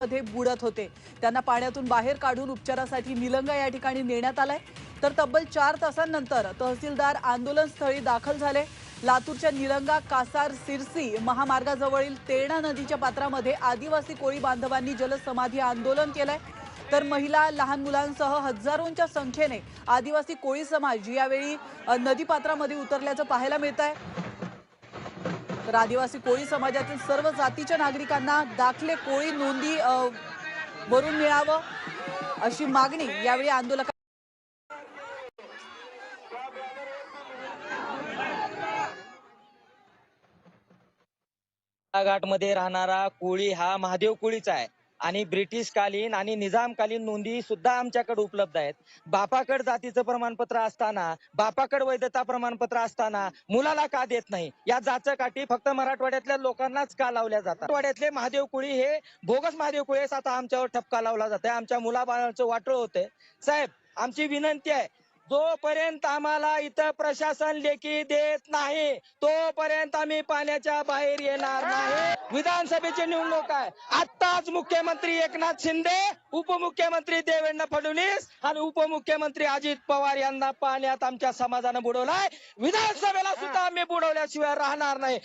मध्ये बुडत होते. त्यांना पाण्यातून बाहेर काढून उपचारासाठी निलंगा या ठिकाणी नेण्यात आलाय. तर तब्बल चार तासांनंतर तहसीलदार आंदोलनस्थळी दाखल झाले. लातूरच्या निलंगा कासार सिरसी महामार्गाजवळील तेरणा नदीच्या पात्रामध्ये आदिवासी कोळी बांधवांनी जलसमाधी आंदोलन केलंय. तर महिला लहान मुलांसह हजारोंच्या संख्येने आदिवासी कोळी समाज यावेळी नदीपात्रामध्ये उतरल्याचं पाहायला मिळत आहे तर आदिवासी कोळी समाजातील सर्व जातीच्या नागरिकांना दाखले कोळी नोंदी भरून मिळावं अशी मागणी यावेळी आंदोलक घाटमध्ये राहणारा कोळी हा महादेव कोळीचा आहे. आणि ब्रिटिश कालीन आणि निजामकालीन नोंदी सुद्धा आमच्याकडे उपलब्ध आहेत. बापाकड जातीचं प्रमाणपत्र असताना बापाकड वैधता प्रमाणपत्र असताना मुलाला का देत नाही? या जाचकाठी फक्त मराठवाड्यातल्या लोकांनाच का लावल्या जातात? मराठवाड्यातले महादेव कुळी हे बोगस महादेव कुळेस आता आमच्यावर ठपका लावला जाते आमच्या मुलाबाळांचं वाटोळ होतंय. साहेब आमची विनंती आहे जोपर्यंत आम्हाला इथं प्रशासन लेखी देत नाही तोपर्यंत आम्ही पाण्याच्या बाहेर येणार नाही. विधानसभेची निवडणूक आहे. आताच मुख्यमंत्री एकनाथ शिंदे उपमुख्यमंत्री देवेंद्र फडणवीस आणि उपमुख्यमंत्री अजित पवार यांना पाण्यात आमच्या समाजानं बुडवलाय. विधानसभेला सुद्धा आम्ही बुडवल्याशिवाय राहणार नाही.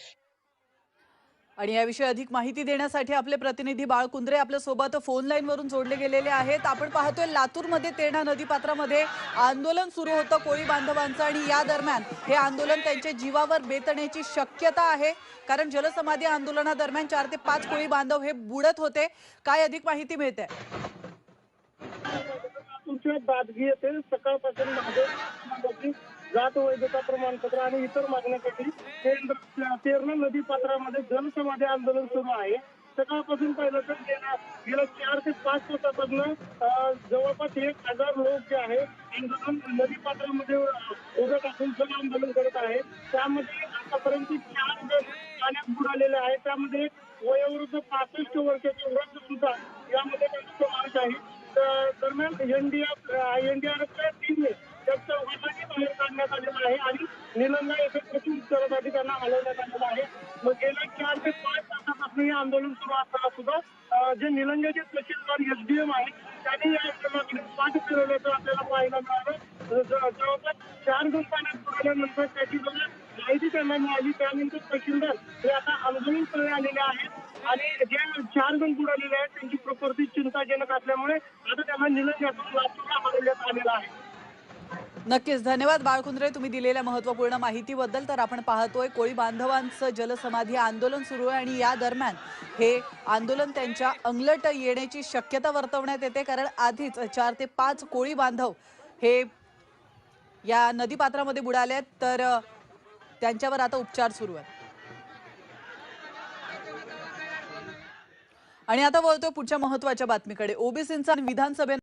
आणि याविषयी अधिक माहिती देण्यासाठी आपले प्रतिनिधी बाळ कुंद्रे आपल्यासोबत फोन लाईन वरून जोडले गेलेले आहेत. आपण पाहतोय लातूरमध्ये तेरणा नदीपात्रामध्ये आंदोलन सुरू होतं कोळी बांधवांचं आणि या दरम्यान हे आंदोलन त्यांच्या जीवावर बेतण्याची शक्यता आहे. कारण जलसमाधी आंदोलनादरम्यान चार ते पाच कोळी बांधव हे बुडत होते. काय अधिक माहिती मिळते? सकाळपासून जात वैधता प्रमाणपत्र आणि इतर मागण्यासाठी तेरणा नदी पात्रामध्ये जनसमाधी आंदोलन सुरू आहे. सकाळपासून पाहिलं तर गेल्या गेल्या चार ते पाच तासापासून जवळपास एक हजार लोक जे आहे आंदोलन नदी पात्रामध्ये उभं टाकून जल आंदोलन करत आहे. त्यामध्ये आतापर्यंत चार जण पाण्यात बुडालेले आहे त्यामध्ये वयोवृद्ध पासष्ट वर्षाचे वृद्ध सुद्धा यामध्ये त्यांचा समावेश आहे. तर दरम्यान एनडीआर एनडीआरएफच्या टीमने करण्यात काढण्यात आलेलं आहे आणि निलंगा येथे प्रति उत्तरासाठी त्यांना हलवण्यात आलेलं आहे. मग गेल्या चार ते पाच तासापासून हे आंदोलन सुरू असताना सुद्धा जे निलंग्याचे तहसीलदार एसडीएम आहे त्यांनी या आंदोलनाकडे पाठ फिरवल्याचं आपल्याला पाहायला मिळालं जवळपास चार जण पाण्यात बुडाल्यानंतर त्याची जवळ माहिती त्यांना मिळाली. त्यानंतर तहसीलदार हे आता आंदोलन स्थळी आलेले आहेत आणि जे चार जण बुडालेले आहेत त्यांची प्रकृती चिंताजनक असल्यामुळे आता त्यांना निलंग्यातून लातूरला हलवण्यात आलेला आहे. नक्कीच. धन्यवाद बाळकुंद्रे. तुम्ही दिलेल्या महत्त्वपूर्ण माहितीबद्दल. तर आपण पाहतोय कोळी बांधवांचं जलसमाधी आंदोलन सुरू आहे आणि या दरम्यान हे आंदोलन त्यांच्या अंगलट येण्याची शक्यता वर्तवण्यात येते. कारण आधीच चार ते पाच कोळी बांधव हे या नदीपात्रामध्ये बुडाले आहेत. तर त्यांच्यावर आता उपचार सुरू आहेत. आणि आता बोलतोय पुढच्या महत्त्वाच्या बातमीकडे. ओबीसींचा विधानसभेत